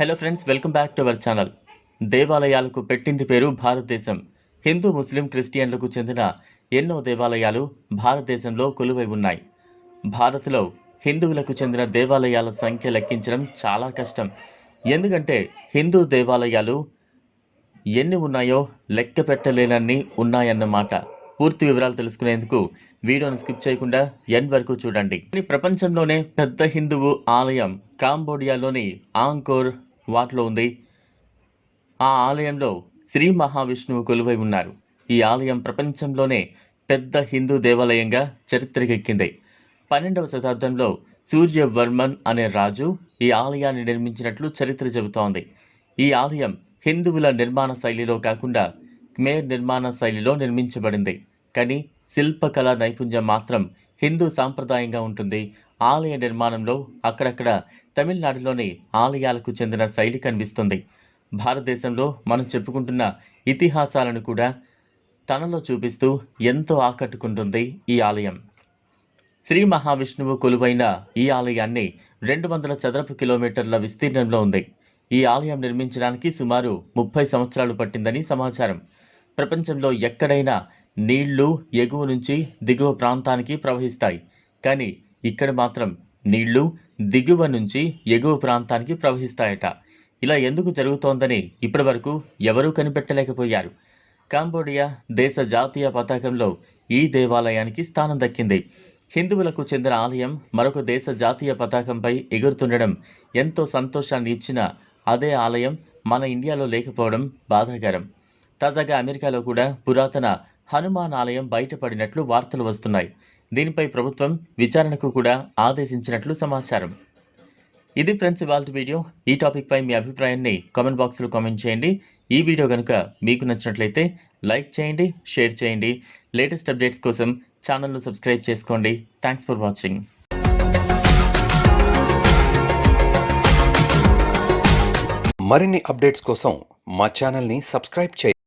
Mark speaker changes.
Speaker 1: Hello friends welcome back to our channel దేవాలయాలకు పెట్టింది పేరు భారతదేశం. హిందూ ముస్లిం క్రిస్టియన్లకు చెందిన ఎన్నో దేవాలయాలు భారతదేశంలో కొలువై ఉన్నాయి. భారత్లో హిందువులకు చెందిన దేవాలయాల సంఖ్య లెక్కించడం చాలా కష్టం. ఎందుకంటే హిందూ దేవాలయాలు ఎన్ని ఉన్నాయో లెక్క పెట్టలేనన్ని ఉన్నాయన్నమాట. పూర్తి వివరాలు తెలుసుకునేందుకు వీడియోను స్కిప్ చేయకుండా ఎండ్ వరకు చూడండి. ప్రపంచంలోనే పెద్ద హిందువు ఆలయం కాంబోడియాలోని ఆంకోర్ వాటిలో ఉంది. ఆ ఆలయంలో శ్రీ మహావిష్ణువు కొలువై ఉన్నారు. ఈ ఆలయం ప్రపంచంలోనే పెద్ద హిందూ దేవాలయంగా చరిత్రకెక్కింది. పన్నెండవ శతాబ్దంలో సూర్యవర్మన్ అనే రాజు ఈ ఆలయాన్ని నిర్మించినట్లు చరిత్ర చెబుతోంది. ఈ ఆలయం హిందువుల నిర్మాణ శైలిలో కాకుండా ఖమేర్ నిర్మాణ శైలిలో నిర్మించబడింది. కానీ శిల్పకళ నైపుణ్యం మాత్రం హిందూ సాంప్రదాయంగా ఉంటుంది. ఆలయ నిర్మాణంలో అక్కడక్కడ తమిళనాడులోని ఆలయాలకు చెందిన శైలి కనిపిస్తుంది. భారతదేశంలో మనం చెప్పుకుంటున్న ఇతిహాసాలను కూడా తనలో చూపిస్తూ ఎంతో ఆకట్టుకుంటుంది ఈ ఆలయం. శ్రీ మహావిష్ణువు కొలువైన ఈ ఆలయాన్ని రెండు వందల చదరపు కిలోమీటర్ల విస్తీర్ణంలో ఉంది. ఈ ఆలయం నిర్మించడానికి సుమారు ముప్పై సంవత్సరాలు పట్టిందని సమాచారం. ప్రపంచంలో ఎక్కడైనా నీళ్ళు ఎగువ నుంచి దిగువ ప్రాంతానికి ప్రవహిస్తాయి. కానీ ఇక్కడ మాత్రం నీళ్ళు దిగువ నుంచి ఎగువ ప్రాంతానికి ప్రవహిస్తాయట. ఇలా ఎందుకు జరుగుతోందని ఇప్పటివరకు ఎవరూ కనిపెట్టలేకపోయారు. కాంబోడియా దేశ జాతీయ పతాకంలో ఈ దేవాలయానికి స్థానం దక్కింది. హిందువులకు చెందిన ఆలయం మరొక దేశ జాతీయ పతాకంపై ఎగురుతుండడం ఎంతో సంతోషాన్ని ఇచ్చిన అదే ఆలయం మన ఇండియాలో లేకపోవడం బాధాకరం. తాజాగా అమెరికాలో కూడా పురాతన హనుమాన్ ఆలయం బయటపడినట్లు వార్తలు వస్తున్నాయి. దీనిపై ప్రభుత్వం విచారణకు కూడా ఆదేశించినట్లు సమాచారం. ఇది ఫ్రెండ్స్ ఇవాళ వీడియో. ఈ టాపిక్పై మీ అభిప్రాయాన్ని కామెంట్ బాక్స్లో కామెంట్ చేయండి. ఈ వీడియో కనుక మీకు నచ్చినట్లయితే లైక్ చేయండి షేర్ చేయండి. లేటెస్ట్ అప్డేట్స్ కోసం ఛానల్ను సబ్స్క్రైబ్ చేసుకోండి. Thanks for watching.
Speaker 2: మరిన్ని అప్డేట్స్ కోసం మా ఛానల్ని సబ్స్క్రైబ్ చేయండి.